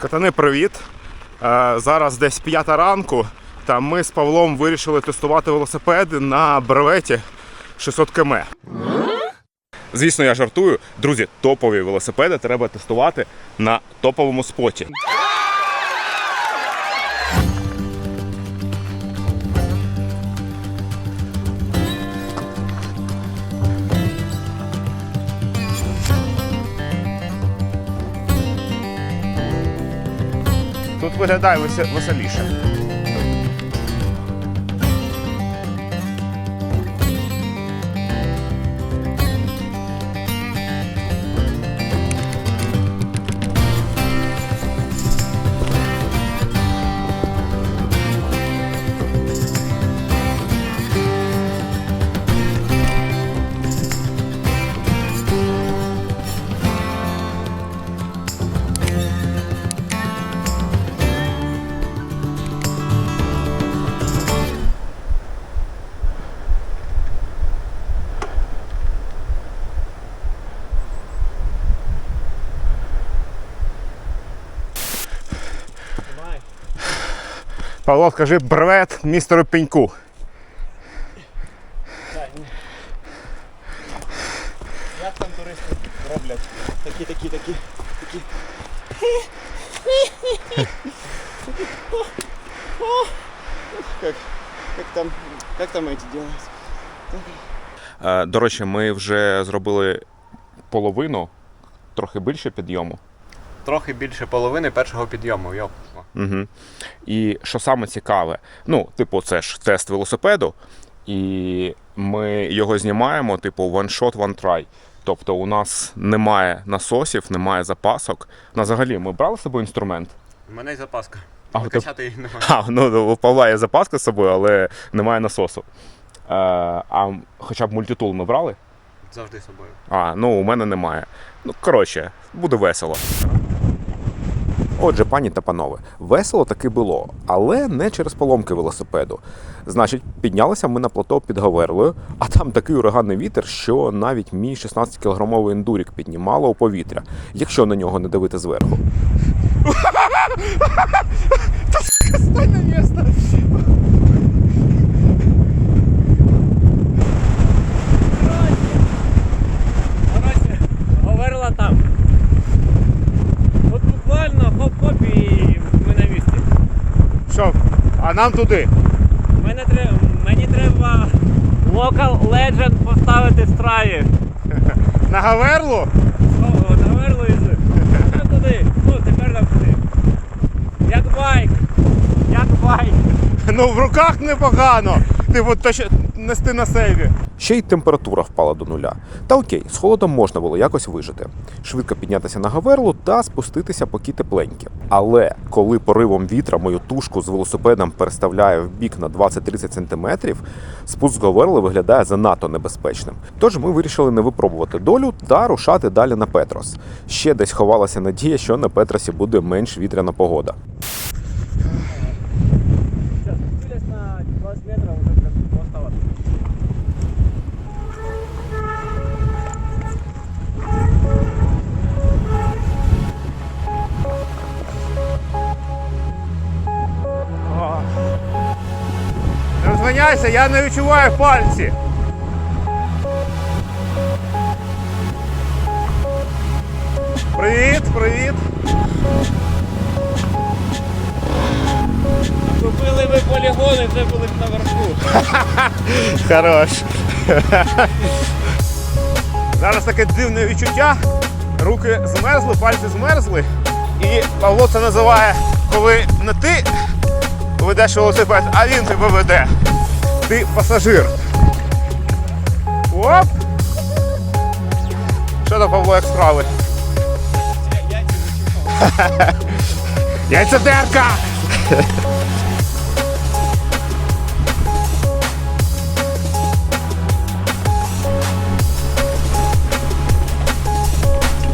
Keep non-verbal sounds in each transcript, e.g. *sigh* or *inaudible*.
Катани, привіт! Е, Зараз десь п'ята ранку. Та ми з Павлом вирішили тестувати велосипеди на бреветі 600 км. Звісно, я жартую. Друзі, топові велосипеди треба тестувати на топовому споті. Тут виглядає весе- веселіше. Павло, скажи бревет містеру пеньку. Як там туристи роблять? Такі, такі, такі, такі. Как, как там, как там эти делают? Е, До речі, ми вже зробили половину, трохи більше підйому. Трохи більше половини першого підйому, йоп. Угу. І що саме цікаве, ну, типу, це ж тест велосипеду, і ми його знімаємо, типу, one shot, one try. Тобто у нас немає насосів, немає запасок. На взагалі, ми брали з собою інструмент. У мене й запаска. А, А, ти- Качати немає. *laughs* А, ну у Павла є запаска з собою, але немає насосу. Е, а хоча б мультитул ми брали? Завжди з собою. А, ну у мене немає. Ну, коротше, буде весело. Отже, пані та панове, весело таки було, але не через поломки велосипеду. Значить, піднялися ми на плато під Гаверлою, а там такий ураганний вітер, що навіть мій 16-кілограмовий ендурік піднімало у повітря, якщо на нього не дивити зверху. *laughs* Короче, говорила там. От буквально хоп-хоп і ми на місці. Що, а нам туди? Мене треба, мені треба Local Legend поставити в страві. *laughs* На Гаверлу? О, Наверло А Нам туди. Ну, тепер нам туди. Як байк. Як байк. *laughs* Ну, в руках непогано. Типу, то що нести на сейві. Ще й температура впала до нуля. Та окей, з холодом можна було якось вижити. Швидко піднятися на гаверлу та спуститися поки тепленьке. Але коли поривом вітра мою тушку з велосипедом переставляє в бік на 20-30 см, спуск гаверли виглядає занадто небезпечним. Тож ми вирішили не випробувати долю та рушати далі на Петрос. Ще десь ховалася надія, що на Петросі буде менш вітряна погода. Не я не відчуваю пальці. Привіт, привіт. Купили ви полігони, вже були б наверху. *laughs* Хорош. Зараз таке дивне відчуття. Руки змерзли, пальці змерзли. І Павло це називає, коли не ти ведеш велосипед, а він тебе веде. Ти пасажир. Оп! Що там, Павло, як справи? *laughs* Яйцедерка!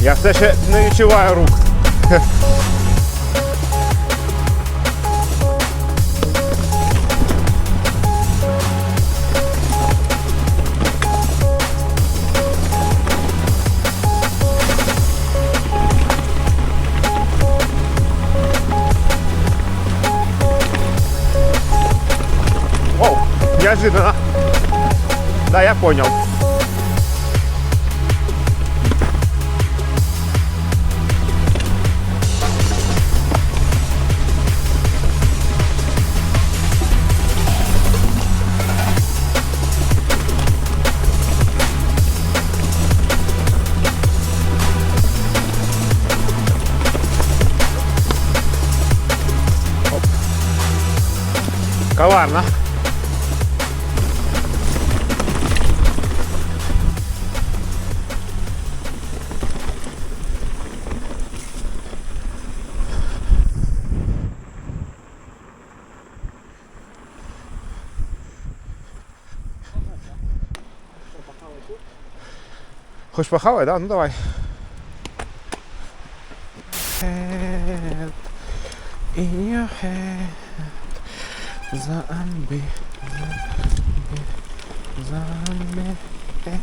Я все ще не відчуваю рук. *laughs* неожиданно. Да, я понял. Коварно. Хоч похавай, да? Ну давай. Head, in your head. Zombie. Zombie. Zombie.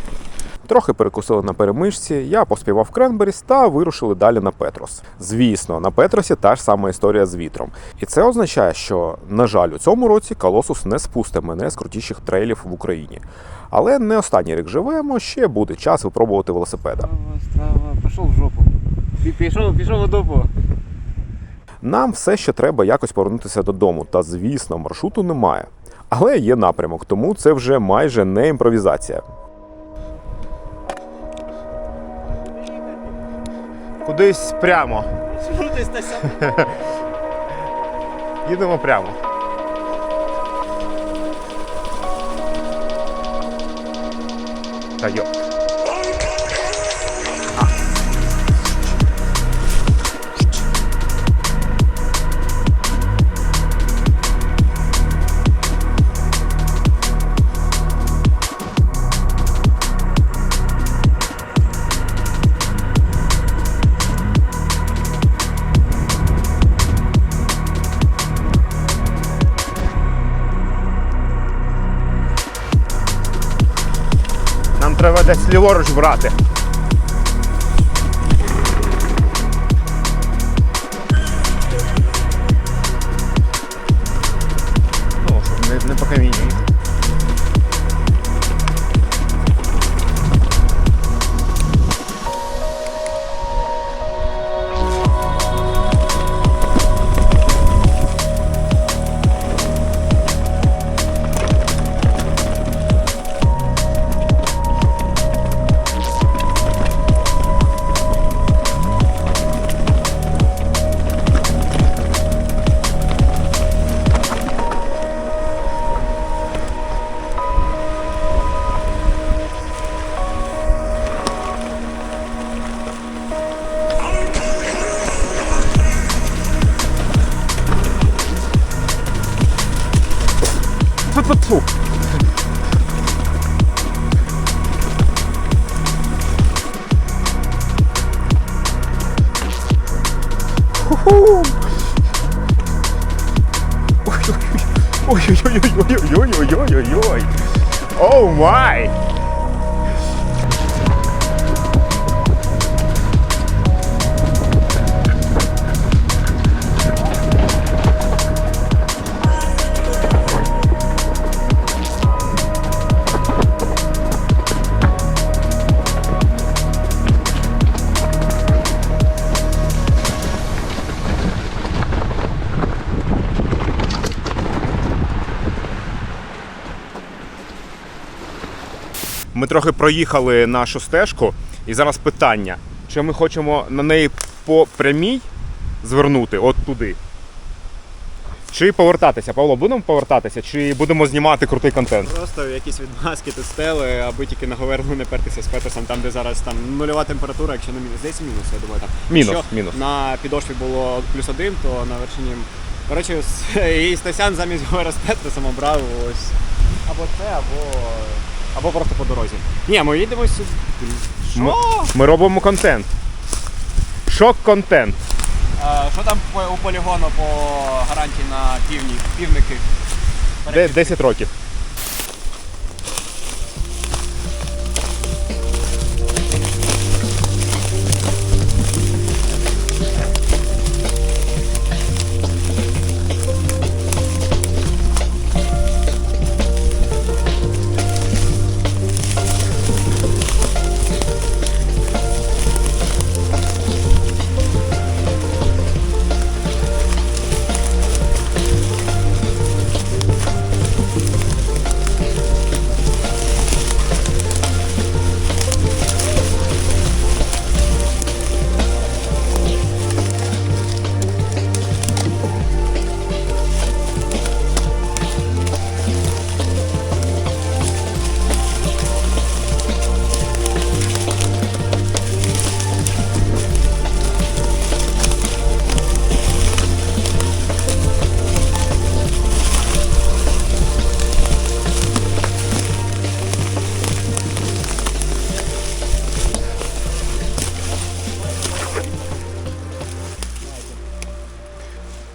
Трохи перекусили на перемичці, я поспівав Кренберіс та вирушили далі на Петрос. Звісно, на Петросі та ж сама історія з вітром. І це означає, що, на жаль, у цьому році Колосус не спусте мене з крутіших трейлів в Україні. Але не останній рік живемо, ще буде час випробувати велосипеда. Страва, пішов в жопу. Пішов, пішов у. Нам все ще треба якось повернутися додому, та звісно, маршруту немає. Але є напрямок, тому це вже майже не імпровізація. Кудись прямо. *laughs* Їдемо прямо. Та йо. Десь ліворуч брати. Ой-ой-ой-ой-ой-ой-ой-ой-ой-ой. Оу май! Ми трохи проїхали нашу стежку, і зараз питання: чи ми хочемо на неї по прямій звернути от туди? Чи повертатися? Павло, будемо повертатися, чи будемо знімати крутий контент? Просто якісь відмазки тестили, аби тільки на Говерлу не пертися з Петерсом, там де зараз там нульова температура, якщо не мінус, десь мінус, я думаю там. Мінус, Якщо мінус. на підошві було плюс один, то на вершині. Коротше, *laughs* і Стасян замість Говера з Петросом обрав ось або це, або. Або просто по дорозі. Ні, ми їдемо сюди. Ми, Що? ми робимо контент. Шок-контент. Е, Що там по, у полігону по гарантії на півні, півники? Де 10 років.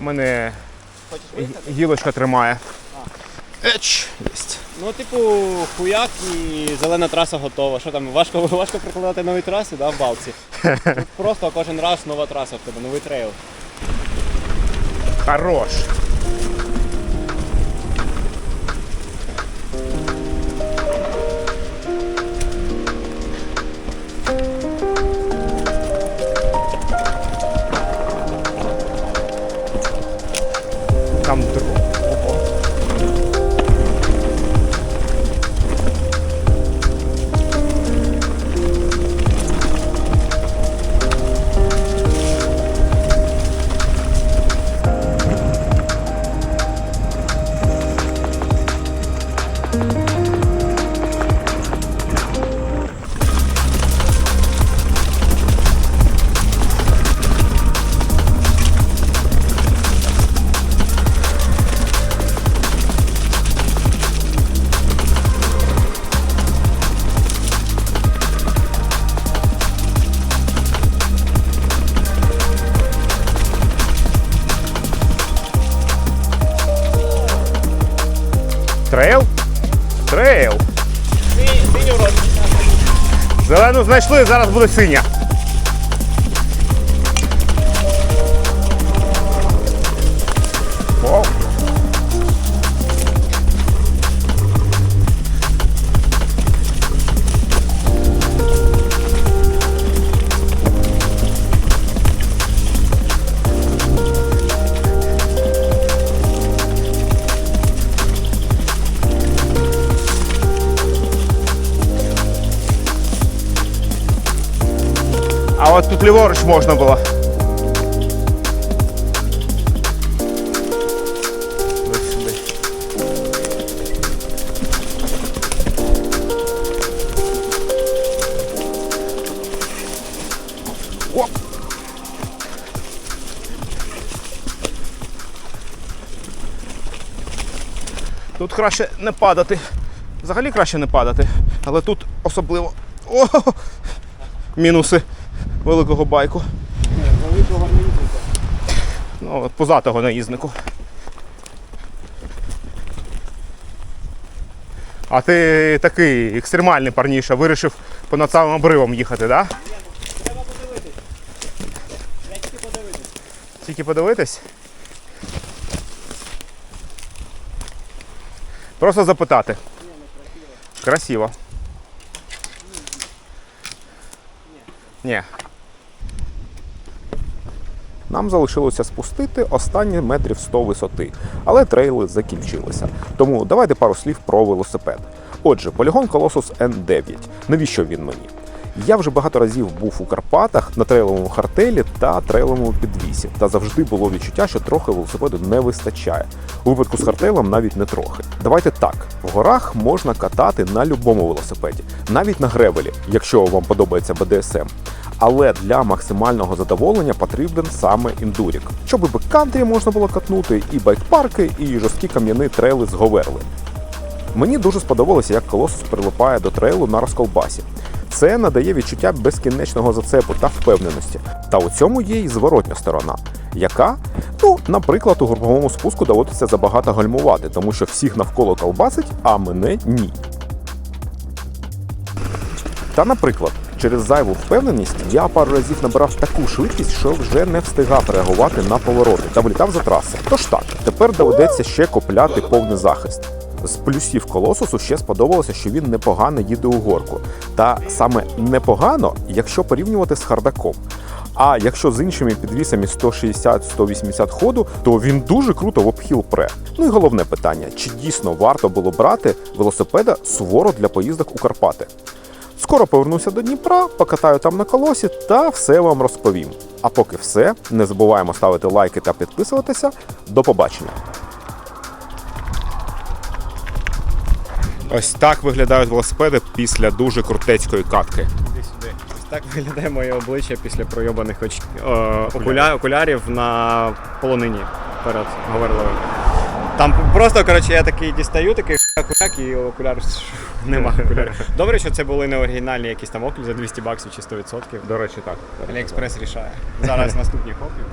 Мене Хочеш гі- гілочка тримає. Еч, єсть. Ну, типу, хуяк і зелена траса готова. Що там, важко, *laughs* важко прикладати нові траси, да, в балці? Тут *laughs* просто кожен раз нова траса в тебе, новий трейл. Хорош. Зелену знайшли, зараз буде синя. Ліворуч можна було. Тут краще не падати. Взагалі краще не падати, але тут особливо. О! Мінуси великого байку. Великого наїзника. Ну, от позатого наїзнику. А ти такий екстремальний парніша, вирішив понад самим обривом їхати, так? Да? Треба подивитись. Я тільки подивитись. Тільки подивитись. Просто запитати. Ні, не Красиво. Красиво. Ні. Нам залишилося спустити останні метрів 100 висоти, але трейли закінчилися. Тому давайте пару слів про велосипед. Отже, полігон Colossus N9. Навіщо він мені? Я вже багато разів був у Карпатах на трейловому хартелі та трейловому підвісі, та завжди було відчуття, що трохи велосипеду не вистачає. У випадку з хартелем навіть не трохи. Давайте так: в горах можна катати на будь-якому велосипеді, навіть на гревелі, якщо вам подобається BDSM. Але для максимального задоволення потрібен саме індурік, щоб і можна було катнути, і байкпарки, і жорсткі кам'яні трейли з говерли. Мені дуже сподобалося, як колосус прилипає до трейлу на розколбасі. Це надає відчуття безкінечного зацепу та впевненості. Та у цьому є й зворотня сторона, яка, ну, наприклад, у груповому спуску доводиться забагато гальмувати, тому що всіх навколо колбасить, а мене ні. Та, наприклад, через зайву впевненість я пару разів набирав таку швидкість, що вже не встигав реагувати на повороти та вилітав за траси. Тож так, тепер доведеться ще купляти повний захист. З плюсів колосусу ще сподобалося, що він непогано їде у горку. Та саме непогано, якщо порівнювати з хардаком. А якщо з іншими підвісами 160-180 ходу, то він дуже круто в обхіл пре. Ну і головне питання: чи дійсно варто було брати велосипеда суворо для поїздок у Карпати? Скоро повернуся до Дніпра, покатаю там на колосі та все вам розповім. А поки все, не забуваємо ставити лайки та підписуватися. До побачення. Ось так виглядають велосипеди після дуже крутецької катки. Ось так виглядає моє обличчя після пройобаних оч... е, окуля... окулярів на полонині перед Говерловим. Там просто, коротше, я такий дістаю, такий хуяк і окуляр *laughs* нема окулярів. Добре, що це були не оригінальні якісь там оклі за 200 баксів чи 100%. До речі, так. Аліекспрес рішає. *laughs* Зараз наступні копії.